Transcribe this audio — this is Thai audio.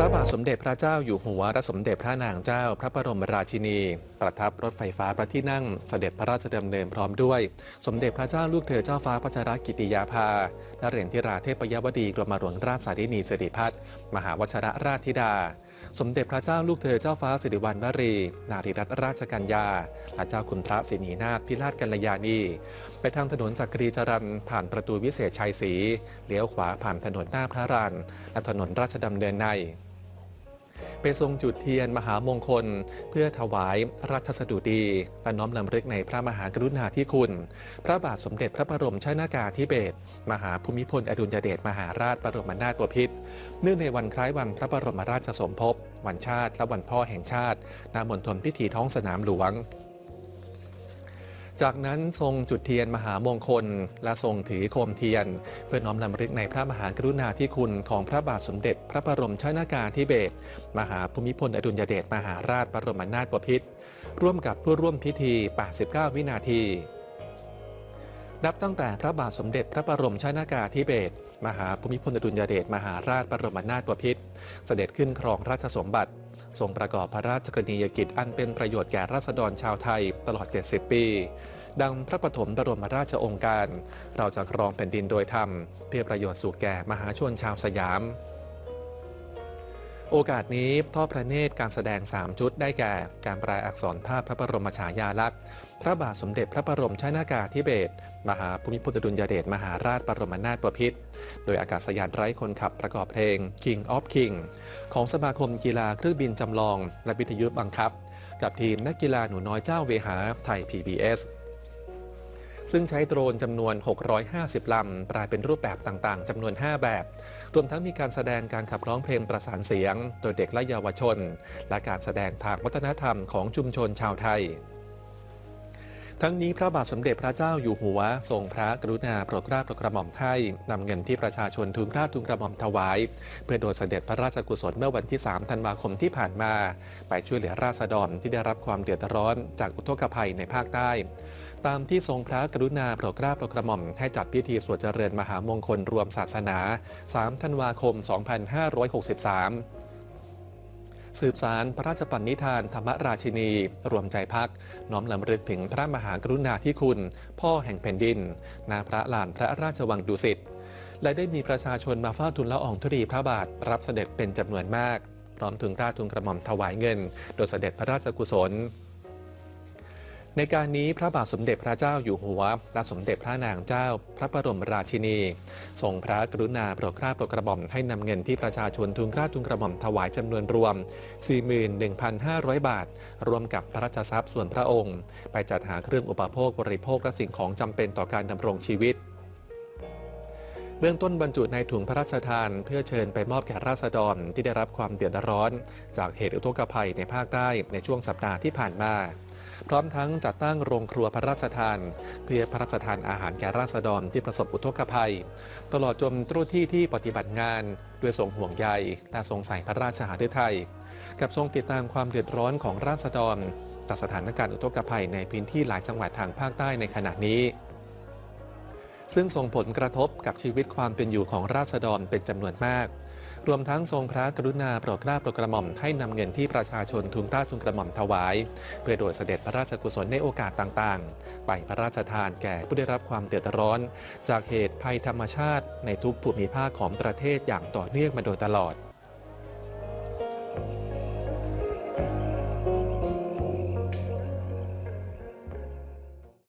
ระบาทสมเด็จพระเจ้าอยู่หัวและสมเด็จพระนางเจ้า พระบรมราชินี ประทับรถไฟฟ้าพระที่นั่งเสด็จพระราชดำเนินพร้อมด้วย สมเด็จพระเจ้าลูกเธอเจ้าฟ้าพัชรกิติยาภาและเหรียญธิราเทพยวดีกรมหลวงราชสารินีสิริพัฒน์มหาวชรราชธิดา สมเด็จพระเจ้าลูกเธอเจ้าฟ้าสิริวัณวรี นารีรัตนราชกัญญาและเจ้าคุณพระสินีนาถพิราชกัลยาณีไปทางถนนจักรีจรันผ่านประตูวิเศษชัยศรีเลี้ยวขวาผ่านถนนหน้าพระรานและถนนราชดำเนินใน ไปทรงจุดเทียนมหามงคล เพื่อถวายราชสดุดีและน้อมลำลึกในพระมหากรุณาธิคุณ พระบาทสมเด็จพระบรมชนากาธิเบศรมหาภูมิพลอดุลยเดชมหาราชบรมนาถบพิตรเนื่องในวันคล้ายวันพระบรมราชสมภพวันชาติและวันพ่อแห่งชาติณมณฑลพิธีท้องสนามหลวง จากนั้นทรงจุดเทียนมหามงคล และทรงถือโคมเทียน เพื่อน้อมรำลึกในพระมหากรุณาธิคุณของพระบาทสมเด็จ พระบรมชนากาธิเบศรมหาภูมิพลอดุลยเดชมหาราชบรมนาถบพิตรร่วมกับผู้ร่วมพิธี 89 วินาที นับตั้งแต่พระบาทสมเด็จพระบรมชนากาธิเบศรมหาภูมิพลอดุลยเดชมหาราชบรมนาถบพิตรเสด็จขึ้นครองราชสมบัติ ทรงประกอบพระราชกรณียกิจอันเป็นประโยชน์แก่ราษฎรชาวไทยตลอด 70 ปี ดังพระปฐมบรมราชองค์การ เราจะครองแผ่นดินโดยธรรม เพื่อประโยชน์สุขแก่มหาชนชาวสยาม โอกาสนี้ทอดพระเนตรการแสดง 3 ชุดได้แก่ การแปลอักษรภาพพระบรมฉายาลักษณ์ พระบาทสมเด็จพระบรมชนากาธิเบศรมหาภูมิพลอดุลยเดชมหาราชบรมนาถบพิตรโดยอากาศยานไร้คนขับประกอบเพลง King of King ของสมาคมกีฬาเครื่องบินจำลอง และวิทยุบังคับ กับทีมนักกีฬาหนูน้อยเจ้าเวหาไทย PBS ซึ่งใช้โดรนจำนวน 650 ลำปลายเป็นรูปแบบต่างๆจำนวน 5 แบบ รวมทั้งมีการแสดงการขับร้องเพลงประสานเสียง โดยเด็กและเยาวชน และการแสดงทางวัฒนธรรมของชุมชนชาวไทย ทั้งนี้พระบาทสมเด็จพระเจ้าอยู่หัวทรงพระกรุณาโปรดเกล้าโปรดกระหม่อมไทยนำเงินที่ประชาชนทุนกล้าทุนกระหม่อมถวาย เพื่อโดยเสด็จพระราชกุศลเมื่อวันที่ 3 ธันวาคมที่ผ่านมา ไปช่วยเหลือราษฎรที่ได้รับความเดือดร้อนจากอุทกภัยในภาคใต้ตามที่ทรงพระกรุณาโปรดเกล้าโปรดกระหม่อมให้จัดพิธีสวดเจริญมหามงคลรวมศาสนา 3 ธันวาคม 2563 สืบสารพระราชปณิธานธรรมราชินี รวมใจพัก น้อมลำลึกถึงพระมหากรุณาธิคุณ พ่อแห่งแผ่นดินนาพระลานพระราชวังดุสิตและได้มีประชาชนมาเฝ้าทุนละอองธุรีพระบาท รับเสด็จเป็นจำนวนมาก พร้อมถึงราชทุนกระหม่อมถวายเงิน โดยเสด็จพระราชกุศล ในการนี้พระบาทสมเด็จพระเจ้าอยู่หัวและสมเด็จพระนางเจ้า พระบรมราชินีทรงพระกรุณาโปรดเกล้าโปรดกระหม่อมให้นำเงินที่ประชาชนทุนกล้าทุนกระหม่อมถวายจำนวนรวม 41,500 บาท รวมกับพระราชทรัพย์ส่วนพระองค์ ไปจัดหาเครื่องอุปโภคบริโภคและสิ่งของจำเป็นต่อการดำรงชีวิตเบื้องต้นบรรจุในถุงพระราชทานเพื่อเชิญไปมอบแก่ราษฎรที่ได้รับความเดือดร้อน จากเหตุอุทกภัยในภาคใต้ในช่วงสัปดาห์ที่ผ่านมา พร้อมทั้งจัดตั้งโรงครัวพระราชทาน เพื่อพระราชทานอาหารแก่ราษฎรที่ประสบอุทกภัย ตลอดจนเจ้าที่ที่ปฏิบัติงานด้วยทรงห่วงใยและทรงใส่พระราชหฤทัยกับทรงติดตามความเดือดร้อนของราษฎรจากสถานการณ์อุทกภัยในพื้นที่หลายจังหวัดทางภาคใต้ในขณะนี้ ซึ่งส่งผลกระทบกับชีวิตความเป็นอยู่ของราษฎรเป็นจำนวนมาก รวมทั้งทรงพระกรุณาโปรดเกล้าโปรดกระหม่อมให้นำเงินที่ประชาชนทุนกล้าทุนกระหม่อมถวาย เพื่อโดยเสด็จพระราชกุศลในโอกาสต่างๆ ไปพระราชทานแก่ผู้ได้รับความเดือดร้อน จากเหตุภัยธรรมชาติในทุกภูมิภาคของประเทศอย่างต่อเนื่องมาโดยตลอด